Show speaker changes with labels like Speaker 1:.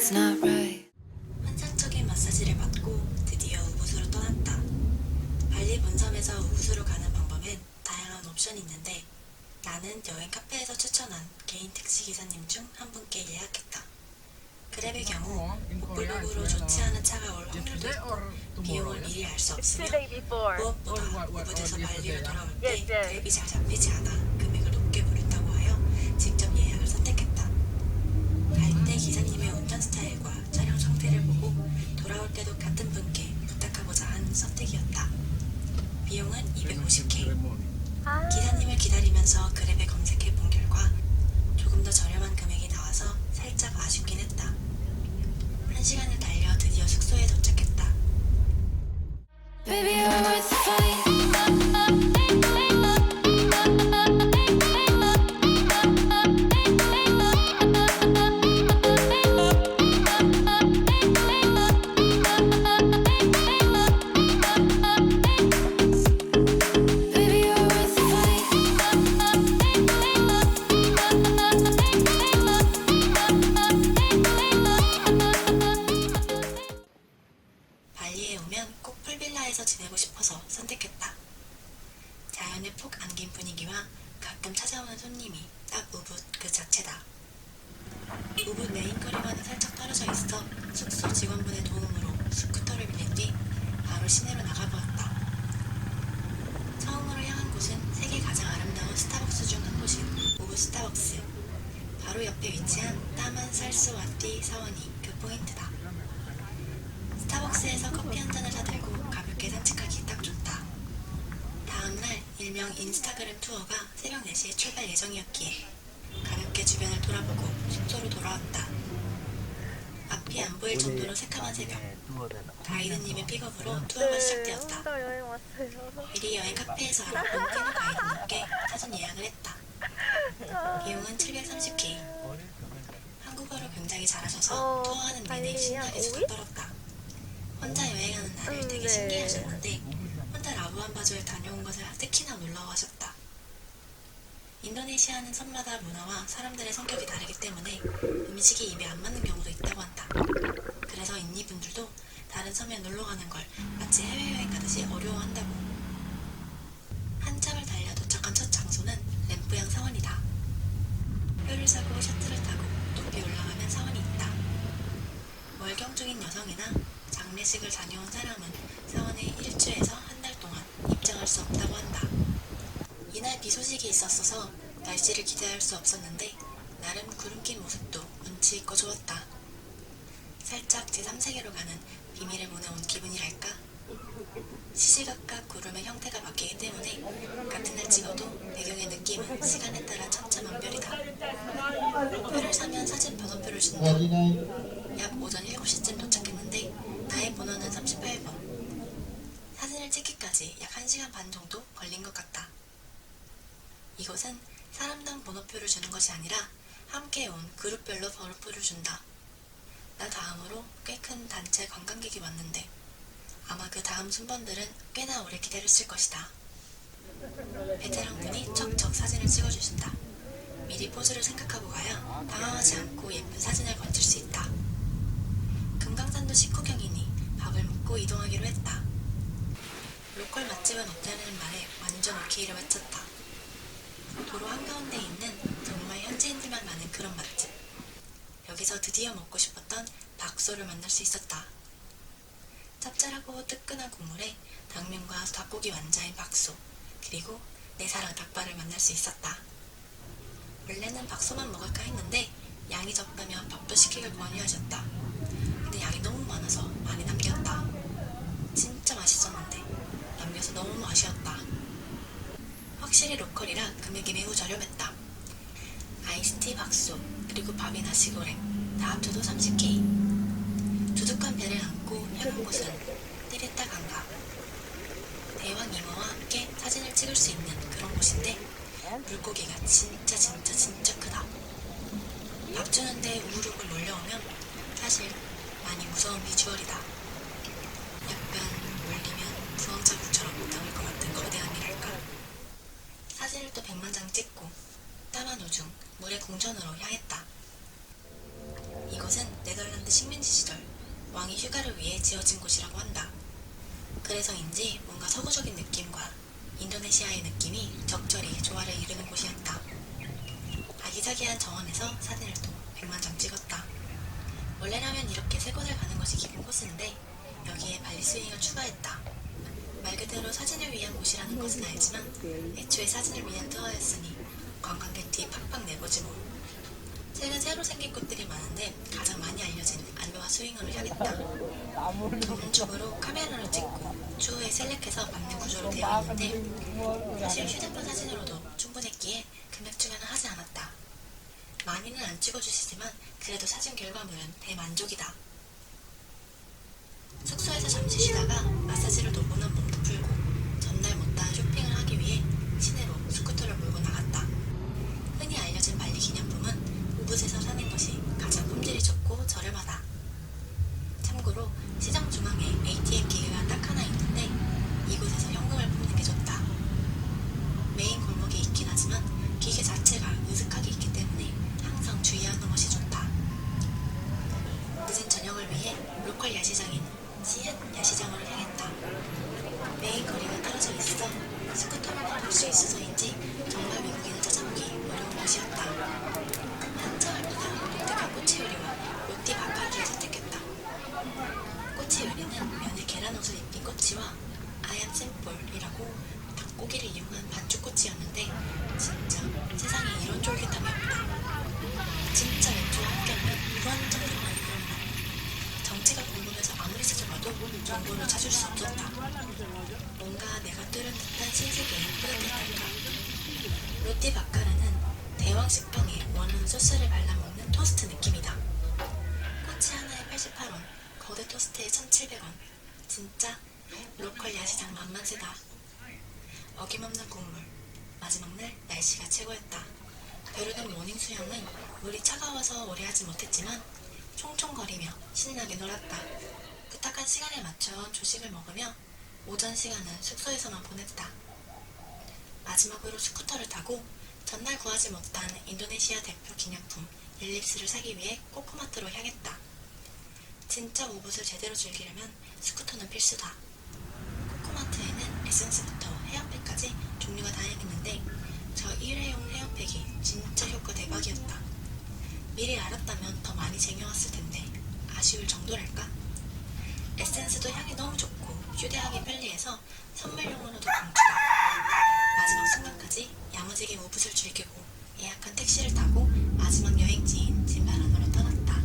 Speaker 1: that's not right.
Speaker 2: 환상적인 마사지를 받고 드디어 우붓으로 떠났다. 발리 본섬에서 우붓으로 가는 방법엔 다양한 옵션이 있는데 나는 여행 카페에서 추천한 개인 택시 기사님 중 한 분께 예약했다. 그랩의 경우 목블록으로 좋지 않은 차가 올 확률도 있고 비용을 미리 알 수 없으며. 무엇보다 우붓에서 발리로 돌아올 때. 그랩이 잘 잡히지 않아 때도 같은 분께 부탁하고자 한 선택이었다. 비용은 250K.
Speaker 3: 아,
Speaker 2: 기사님을 기다리면서 그랩에 검색해 본 결과 조금 더 저렴한 금액이 나와서 살짝 아쉽긴 했다. 한 시간을 달려 드디어 숙소에 도착 자연에 푹 안긴 분위기와 가끔 찾아오는 손님이 딱 우붓 그 자체다. 우붓 메인거리와는 살짝 떨어져 있어 숙소 직원분의 도움으로 스쿠터를 빌린 뒤 바로 시내로 나가보았다. 처음으로 향한 곳은 세계 가장 아름다운 스타벅스 중 한 곳인 우붓 스타벅스. 바로 옆에 위치한 따만 살스와띠 사원이 그 포인트다. 스타벅스에서 커피 한 잔을 사들고 가볍게 산책하기 딱 좋다. 다음날 일명 인스타그램 투어가 새벽 4시에 출발 예정이었기에 가볍게 주변을 돌아보고 숙소로 돌아왔다. 앞이 안 보일 정도로 새카만 새벽. 가이드님의 픽업으로 투어가
Speaker 3: 네,
Speaker 2: 시작되었다.
Speaker 3: 여행 왔어요.
Speaker 2: 미리 여행 카페에서 알아본 끼노 가이드님께 사전 예약을 했다. 비용은 730K. 한국어를 굉장히 잘하셔서
Speaker 3: 어,
Speaker 2: 투어하는 내내
Speaker 3: 발리야?
Speaker 2: 신나게 수다
Speaker 3: 오이?
Speaker 2: 떨었다. 혼자 여행하는 나를
Speaker 3: 음,
Speaker 2: 되게
Speaker 3: 네.
Speaker 2: 신기해하셨는데 라부안바조에 다녀온 것을 특히나 놀라워하셨다. 인도네시아는 섬마다 문화와 사람들의 성격이 다르기 때문에 음식이 입에 안 맞는 경우도 있다고 한다. 그래서 인니 분들도 다른 섬에 놀러 가는 걸 마치 해외여행 가듯이 어려워한다고. 한참을 달려 도착한 첫 장소는 램프양 사원이다. 표를 사고 셔틀을 타고 높이 올라가면 사원이 있다. 월경 중인 여성이나 장례식을 다녀온 사람은 달 동안 입장할 수 없다고 한다. 이날 비 소식이 있었어서 날씨를 기대할 수 없었는데 나름 구름 낀 모습도 운치 있고 좋았다. 살짝 제3세계로 가는 비밀의 문에 온 기분이랄까? 시시각각 구름의 형태가 바뀌기 때문에 같은 날 찍어도 배경의 느낌은 시간에 따라 천차만별이다. 표를 사면 사진 번호표를 준다. 약 오전 7시쯤 도착했는데 나의 번호는 38번. 사진을 찍기까지 약 1시간 반 정도 걸린 것 같다. 이곳은 사람당 번호표를 주는 것이 아니라 함께 온 그룹별로 번호표를 준다. 나 다음으로 꽤 큰 단체 관광객이 왔는데 아마 그 다음 순번들은 꽤나 오래 기다렸을 것이다. 베테랑분이 척척 사진을 찍어주신다. 미리 포즈를 생각하고 가야 당황하지 않고 예쁜 사진을 건질 수 있다. 금강산도 식후경이니 밥을 먹고 이동하기로 했다. 로컬 맛집은 없다는 말에 완전 오케이를 외쳤다. 도로 한가운데 있는 정말 현지인들만 많은 그런 맛집. 여기서 드디어 먹고 싶었던 박소를 만날 수 있었다. 짭짤하고 뜨끈한 국물에 당면과 닭고기 완자인 박소, 그리고 내 사랑 닭발을 만날 수 있었다. 원래는 박소만 먹을까 했는데 양이 적다며 밥도 시키길 권유하셨다. 근데 양이 너무 많아서 많이 남겼다. 진짜 맛있었는데 남겨서 너무 아쉬웠다. 확실히 로컬이라 금액이 매우 저렴했다. 아이스티 박소, 그리고 밥이나 나시고랭 다 합쳐도 30K. 두둑한 배를 안고 향한 곳은 띠레타 강가. 대왕 이모와 함께 사진을 찍을 수 있는 그런 곳인데 물고기가 진짜 진짜 진짜 크다. 밥 주는데 우르르 몰려오면 사실 많이 무서운 비주얼이다. 궁전으로 향했다. 이곳은 네덜란드 식민지 시절 왕이 휴가를 위해 지어진 곳이라고 한다. 그래서인지 뭔가 서구적인 느낌과 인도네시아의 느낌이 적절히 조화를 이루는 곳이었다. 아기자기한 정원에서 사진을 또 100만 장 찍었다. 원래라면 이렇게 세 곳을 가는 것이 기본 코스인데 여기에 발리 스윙을 추가했다. 말 그대로 사진을 위한 곳이라는 것은 알지만 애초에 사진을 위한 투어였으니 관광객 뒤 팍팍 내보지 뭐. 최근 새로 생긴 곳들이 많은데 가장 많이 알려진 알로하 스윙어를 향했다. 전문적으로 카메라로 찍고 추후에 셀렉해서 받는 구조로 되어 있는데 사실 휴대폰 사진으로도 충분했기에 금액 추가는 하지 않았다. 많이는 안 찍어주시지만 그래도 사진 결과물은 대만족이다. 숙소에서 잠시 쉬다가 마사지를 도고는 몸도 풀고 대왕 식빵에 원하는 소스를 발라먹는 토스트 느낌이다. 꼬치 하나에 88원, 거대 토스트에 1,700원. 진짜 로컬 야시장 만만세다. 어김없는 국물. 마지막 날 날씨가 최고였다. 베르겐 모닝 수영은 물이 차가워서 오래 하지 못했지만 총총거리며 신나게 놀았다. 부탁한 시간에 맞춰 조식을 먹으며 오전 시간은 숙소에서만 보냈다. 마지막으로 스쿠터를 타고 전날 구하지 못한 인도네시아 대표 기념품 릴립스를 사기 위해 코코마트로 향했다. 진짜 우붓을 제대로 즐기려면 스쿠터는 필수다. 코코마트에는 에센스부터 헤어팩까지 종류가 다양했는데 저 일회용 헤어팩이 진짜 효과 대박이었다. 미리 알았다면 더 많이 쟁여왔을 텐데 아쉬울 정도랄까? 에센스도 향이 너무 좋고 휴대하기 편리해서 선물용으로도 강추다. 마지막 순간까지 야무지게 우붓을 즐기고 예약한 택시를 타고 마지막 여행지인 진바란으로 떠났다.